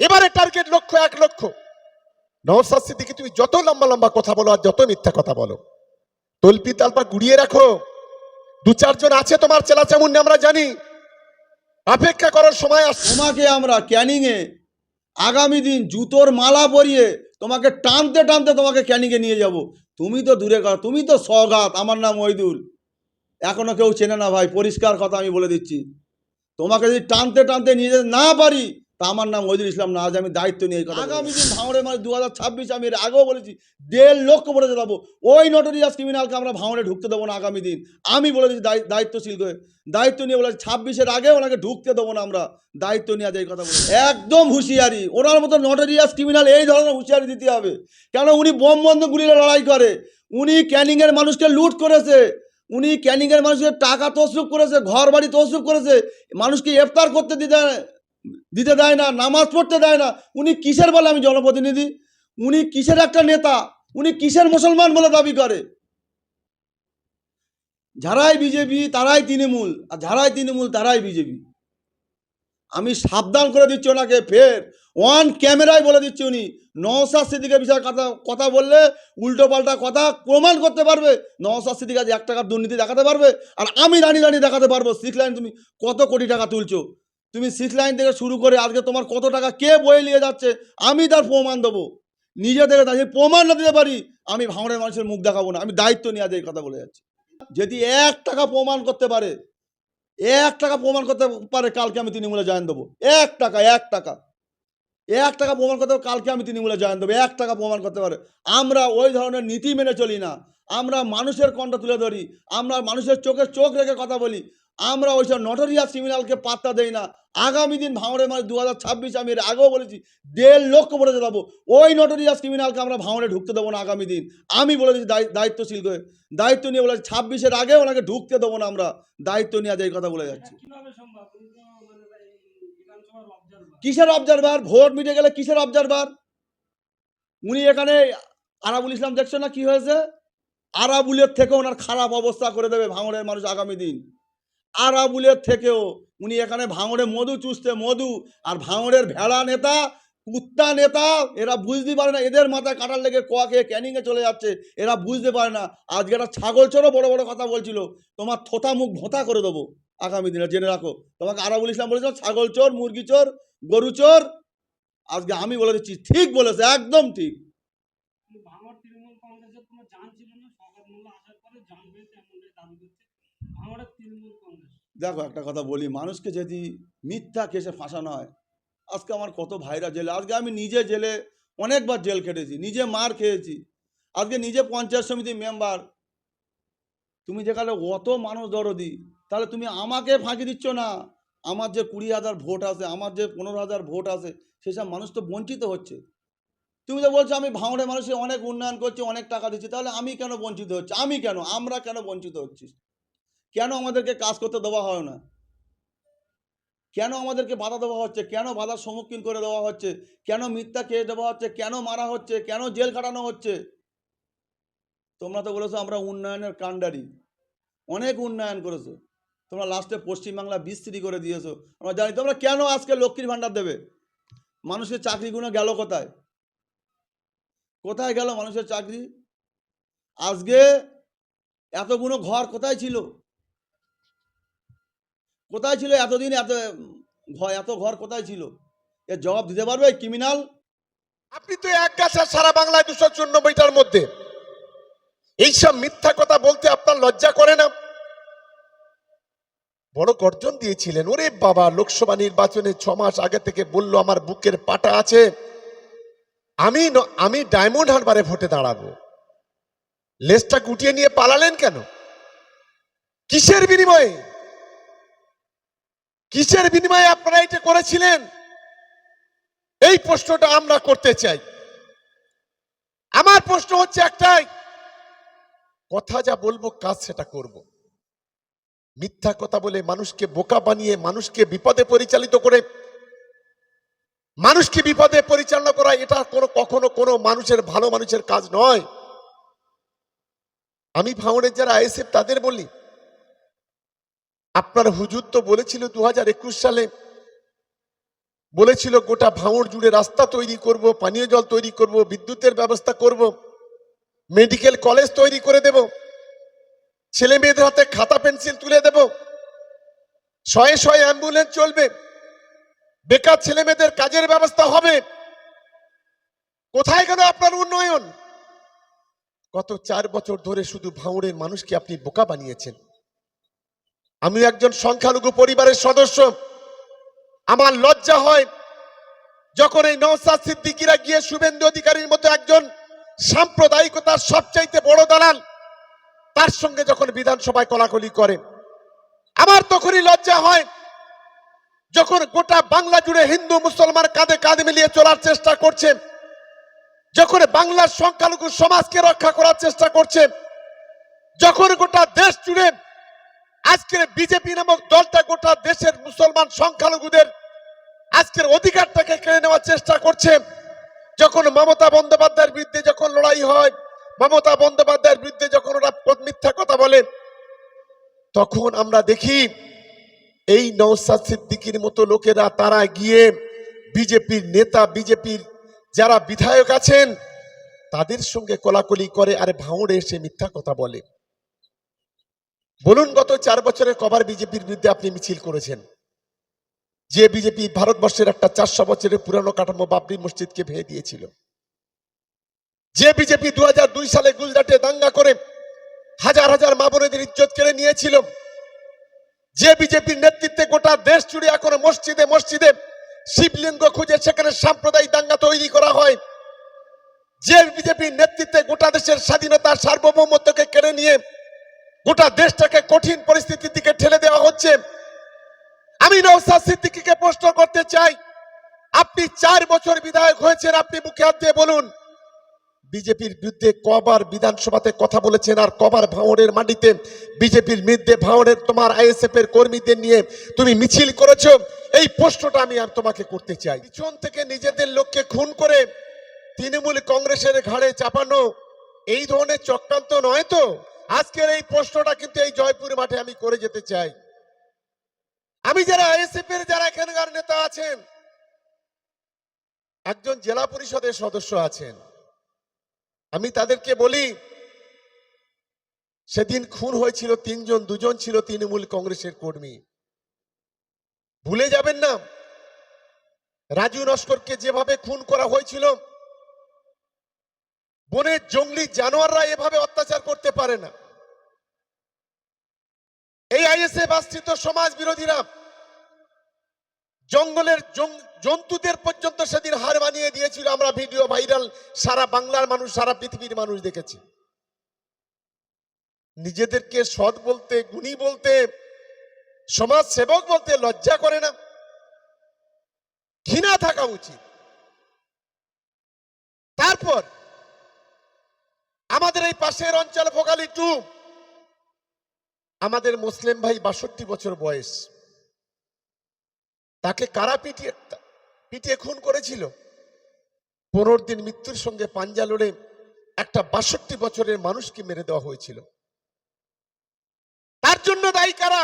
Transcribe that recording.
এবারে টার্গেট লক্ষ্য, এক লক্ষ নওসাদ সিদ্দিকি, তুমি যত লম্বা লম্বা কথা বলো আর যত মিথ্যা কথা বলো, তলপি তালপা গুড়িয়ে রাখো। দু চারজন আছে তোমার চেলা চামুন্ডে আমরা জানি। অপেক্ষা করার সময় আসছে তোমাকে আমরা ক্যানিংয়ে আগামী দিন জুতোর মালা পরিয়ে তোমাকে টানতে টানতে তোমাকে ক্যানিংয়ে নিয়ে যাব। তুমি তো দূরে কর, তুমি তো সগাত আমার নাম মহিদুল এখনও কেউ চেনে না ভাই, পরিষ্কার কথা আমি বলে দিচ্ছি। তোমাকে যদি টানতে টানতে নিয়ে যেতে না পারি তা আমার নাম মহিদুল ইসলাম না, আজ আমি দায়িত্ব নিয়ে আগামী দিন ভাঙড়ে মানে দু হাজার ছাব্বিশ আমি এর আগেও বলেছি, দেড় লক্ষ বলে যাব ওই নটোরিয়াস ক্রিমিনালকে আমরা ভাঙড়ে ঢুকতে দেবো না আগামী দিন। আমি বলে দিচ্ছি দায়ি- দায়িত্বশীল করে দায়িত্ব নিয়ে বলেছি ছাব্বিশের আগে ওনাকে ঢুকতে দেবো না আমরা। দায়িত্ব নিয়ে এই কথা বলে একদম হুঁশিয়ারি। ওনার মতো নটোরিয়াস ক্রিমিনাল এই ধরনের হুঁশিয়ারি দিতে হবে। কেন উনি বোম বন্ধ গুলিয়ে লড়াই করে। উনি ক্যানিংয়ের মানুষকে লুট করেছে। উনি ক্যানিংয়ের মানুষের টাকা তসরুপ করেছে ঘর বাড়ি তসরুপ করেছে। মানুষকে ইফতার করতে দিতে দিতে দেয় না, নামাজ পড়তে দেয় না। উনি কিসের বলে আমি জনপ্রতিনিধি? উনি কিসের একটা নেতা? উনি কিসের মুসলমান বলে দাবি করে? যারাই বিজেপি, তারাই তৃণমূল, আর যারাই তৃণমূল, তারাই বিজেপি। আমি সাবধান করে দিচ্ছি ওনাকে, ফের। ওয়ান ক্যামেরায় বলে দিচ্ছি উনি নওসাদ সিদ্দিকের বিষয়ে কথা কথা বললে উল্টো পাল্টা কথা প্রমাণ করতে পারবে। নওসাদ সিদ্দিক আজ এক টাকার দুর্নীতি দেখাতে পারবে, আর আমি রানি রানি দেখাতে পারব। সিক্স লাইন তুমি কত কোটি টাকা তুলছো। তুমি সিক্স লাইন থেকে শুরু করে আজকে তোমার কত টাকা কে বয়ে নিয়ে যাচ্ছে, আমি তার প্রমাণ দেবো। নিজে থেকে তাই প্রমাণ না দিতে পারি, আমি ভাঙড়ের মানুষের মুখ দেখাবো না, আমি দায়িত্ব নিয়ে আজ এই কথা বলে যাচ্ছি। যদি এক টাকা প্রমাণ করতে পারে, এক টাকা প্রমাণ করতে পারে, কালকে আমি তৃণমূলে জয়েন দেবো। এক টাকা এক টাকা। এক টাকা প্রমাণ করতে কালকে আমি তৃণমূলে জয়েন দেবো। এক টাকা প্রমাণ করতে পারে। আমরা ওই ধরনের নীতি মেনে চলি না। আমরা মানুষের কণ্ঠ তুলে ধরি। আমরা মানুষের চোখে চোখ রেখে কথা বলি। আমরা ওইসব নটরিয়াস ক্রিমিনালকে পাত্তা দেই না। আগামী দিন ভাঙড়ে মানে দু হাজার ছাব্বিশ আমি এর আগেও বলেছি দেড় লক্ষ বলে যাব ওই নটরিয়াস ক্রিমিনালকে আমরা ভাঙড়ে ঢুকতে দেবো না আগামী দিন। আমি বলে দিচ্ছি দায়ি- দায়িত্বশীল করে দায়িত্ব নিয়ে বলেছি ছাব্বিশের আগে ওনাকে ঢুকতে দেবো না আমরা। দায়িত্ব নিয়ে আজ এই কথা বলে যাচ্ছি। মানে কিসের অবজারভার ভোট মিটে গেলে কিসের অবজারভার উনি এখানে আরাবুল ইসলাম দেখছ না কি হয়েছে? আরাবুলের থেকে ওনার খারাপ অবস্থা করে দেবে ভাঙড়ের মানুষ আগামী দিন। আরাবুলের থেকেও। উনি এখানে ভাঙড়ে মধু চুষতে মধু, আর ভাঙড়ের ভেড়া নেতা, কুত্তা নেতা, এরা বুঝতে পারে না, এদের মাথায় কাটার লেগে কোয়া খেয়ে ক্যানিংয়ে চলে যাচ্ছে, এরা বুঝতে পারে না। আজকে একটা ছাগল চোরও বড় বড় কথা বলছিল, তোমার থোতা মুখ ভোঁতা করে দেবো আগামী দিনে, জেনে রাখো। তোমাকে আরাবুল ইসলাম বলেছিল, ছাগল চোর, মুরগি চোর, গরু চোর, আজকে আমি বলে দিচ্ছি, ঠিক বলেছে, একদম ঠিক। তৃণমূল কংগ্রেসের কোনো ছিল না মোল্লা আসার পরে দাবি করছে। দেখো, একটা কথা বলি, মানুষকে যদি মিথ্যা কেসে ফাঁসানো হয়, আজকে আমার কত ভাইরা জেলে, আজকে আমি নিজে জেলে অনেকবার জেল খেটেছি, নিজে মার খেয়েছি, আজকে নিজে পঞ্চায়েত সমিতি মেম্বার। তুমি যেখানে অত মানুষ দরদি, তাহলে তুমি আমাকে ফাঁকি দিচ্ছ না? আমার যে কুড়ি হাজার ভোট আছে, আমার যে পনেরো হাজার ভোট আছে, সেসব মানুষ তো বঞ্চিত হচ্ছে। তুমি তো বলছো, আমি ভাঙড়ে মানুষের অনেক উন্নয়ন করছি, অনেক টাকা দিচ্ছি, তাহলে আমি কেন বঞ্চিত হচ্ছি? আমি কেন? আমরা কেন বঞ্চিত হচ্ছি? কেন আমাদেরকে কাজ করতে দেওয়া হয় না? কেন আমাদেরকে বাধা দেওয়া হচ্ছে? কেন বাধার সম্মুখীন করে দেওয়া হচ্ছে? কেন মিথ্যা কেস দেওয়া হচ্ছে? কেন মারা হচ্ছে? কেন জেল কাটানো হচ্ছে? তোমরা তো বলেছ আমরা উন্নয়নের কাণ্ডারি। অনেক উন্নয়ন করেছ। তোমরা লাস্টে পশ্চিমবাংলা বিস্তৃতি করে দিয়েছ। আমরা জানি, তোমরা কেন আজকে লক্ষ্মীর ভাণ্ডার দেবে? মানুষের চাকরিগুলো গেল কোথায়? কোথায় গেল মানুষের চাকরি? আজকে এতগুলো ঘর কোথায় ছিল? কোথায় ছিল এতদিন, এত ঘর এত ঘর কোথায় ছিল? এর জবাব দিতে পারবে ক্রিমিনাল আপনি তো এক গাছা সারা বাংলায় দুশো চুরানব্বইটার মধ্যে। এইসব মিথ্যা কথা বলতে আপনার লজ্জা করে না? বড় গর্জন দিয়েছিলেন। ওরে বাবা, লোকসভা নির্বাচনে ছ মাস আগে থেকে বলল, আমার বুকের পাটা আছে। আমি আমি ডায়মন্ড হারবারে ভোটে দাঁড়াবো। লেজটা গুটিয়ে নিয়ে পালালেন কেন? কিসের বিনিময়ে? কিসের বিনিময়ে আপনারা এটা করেছিলেন? এই প্রশ্নটা আমরা করতে চাই। আমার প্রশ্ন হচ্ছে একটাই, কথা যা বলব, কাজ সেটা করব। মিথ্যা কথা বলে মানুষকে বোকা বানিয়ে, মানুষকে বিপদে পরিচালিত করে, মানুষকে বিপদে পরিচালনা করা, এটা কোনো কখনো কোনো মানুষের, ভালো মানুষের কাজ নয়। আমি ভাঙনের যারা আইএসএফ, তাদের বলি আপনার হুজুর তো বলেছিল দু হাজার একুশ সালে, বলেছিল গোটা ভাঙড় জুড়ে রাস্তা তৈরি করব, পানীয় জল তৈরি করব, বিদ্যুতের ব্যবস্থা করব, মেডিকেল কলেজ তৈরি করে দেব, ছেলে মেয়েদের হাতে খাতা পেন্সিল তুলে দেব, শয়ে শয়ে অ্যাম্বুলেন্স চলবে, বেকার ছেলে মেয়েদের কাজের ব্যবস্থা হবে। কোথায় গেল আপনার উন্নয়ন? গত চার বছর ধরে শুধু ভাঙড়ের মানুষকে আপনি বোকা বানিয়েছেন। আমি একজন সংখ্যালঘু পরিবারের সদস্য। আমার লজ্জা হয় যখন এই নৌসাদ সিদ্দিকিরা গিয়ে শুভেন্দু অধিকারীর মতো একজন সাম্প্রদায়িকতার সবচাইতে বড় দালাল, তার সঙ্গে যখন বিধানসভায় কলাকলি করে। আমার তখনই লজ্জা হয় যখন গোটা বাংলা জুড়ে হিন্দু মুসলমান কাঁধে কাঁধে মিলিয়ে চলার চেষ্টা করছে, যখন বাংলার সংখ্যালঘু সমাজকে রক্ষা করার চেষ্টা করছে, যখন গোটা দেশ জুড়ে আজকের বিজেপি নামক দলটা গোটা দেশের মুসলমান সংখ্যালঘুদের আজকের অধিকারটাকে কেড়ে নেওয়ার চেষ্টা করছে। যখন মমতা বন্দ্যোপাধ্যায়ের বিরুদ্ধে যখন লড়াই হয়, মমতা বন্দ্যোপাধ্যায়ের বিরুদ্ধে যখন ওরা মিথ্যা কথা বলে, তখন আমরা দেখি এই নৌসাদ সিদ্দিকির মতো লোকেরা তারা গিয়ে বিজেপির নেতা, বিজেপির যারা বিধায়ক আছেন, তাদের সঙ্গে কোলাকুলি করে আর ভাঙড়ে এসে মিথ্যা কথা বলে। বলুন, গত চার বছরে কবার বিজেপির বিরুদ্ধে আপনি মিছিল করেছেন। যে বিজেপি ভারতবর্ষের একটা চারশো বছরের পুরানো কাঠামো বাবরি মসজিদকে ভেঙে দিয়েছিল। যে বিজেপি দুহাজার দুই সালে গুজরাটে দাঙ্গা করে হাজার হাজার মা বোনেদের ইজ্জত কেড়ে নিয়েছিল, যে বিজেপির নেতৃত্বে গোটা দেশ জুড়ে এখন মসজিদে মসজিদে শিবলিঙ্গ খুঁজে সেখানে সাম্প্রদায়িক দাঙ্গা তৈরি করা হয়, যে বিজেপির নেতৃত্বে গোটা দেশের স্বাধীনতা সার্বভৌমত্বকে কেড়ে নিয়ে গোটা দেশটাকে কঠিন পরিস্থিতির দিকে ঠেলে দেওয়া হচ্ছে। আমি নৌসাদ সিদ্দিকীকে প্রশ্ন করতে চাই, আপনি চার বছর বিধায়ক হয়েছেন, আপনি মুখে হাত দিয়ে বলুন। বিজেপির বিরুদ্ধে কবার বিধানসভাতে কথা বলেছেন আর কবার ভাঙড়ের মাটিতে বিজেপির বিরুদ্ধে ভাঙড়ের তোমার আইএসএফ এর কর্মীদের নিয়ে তুমি মিছিল করেছ। এই প্রশ্নটা আমি আর তোমাকে করতে চাই। পিছন থেকে নিজেদের লোককে খুন করে তৃণমূল কংগ্রেসের ঘাড়ে চাপানো, এই ধরনের চক্রান্ত নয় তো? আজকের এই প্রশ্নটা কিন্তু এই জয়পুর মাঠে আমি করে যেতে চাই। আমি যারা আইএসএফ এর যারা এখানকার নেতা আছেন, একজন জেলা পরিষদের সদস্য আছেন, আমি তাদেরকে বলি, সেদিন খুন হয়েছিল তিনজন, দুজন ছিল তৃণমূল কংগ্রেসের কর্মী। ভুলে যাবেন না, রাজু নস্করকে যেভাবে খুন করা হয়েছিল বনের জঙ্গলি জানোয়াররা এভাবে অত্যাচার করতে পারে না। এই আইএসএফ আশ্রিত সমাজ বিরোধীরা জঙ্গলের জন্তুদের পর্যন্ত সেদিন হার মানিয়ে দিয়েছিল। আমরা ভিডিও ভাইরাল, সারা বাংলার মানুষ, সারা পৃথিবীর মানুষ দেখেছে। নিজেদেরকে সৎ বলতে, গুণী বলতে সমাজ সেবক বলতে লজ্জা করে না। ঘৃণা থাকা উচিত। তারপর আমাদের এই পাশের অঞ্চল ভোগালি টু। আমাদের মুসলিম ভাই বাষট্টি বছর বয়স। তাকে কারা পিটিয়ে পিটিয়ে খুন করেছিল? পনেরো দিন মৃত্যুর সঙ্গে পাঞ্জা লড়ে একটা বাষট্টি বছরের মানুষকে মেরে দেওয়া হয়েছিল। তার জন্য দায়ী কারা?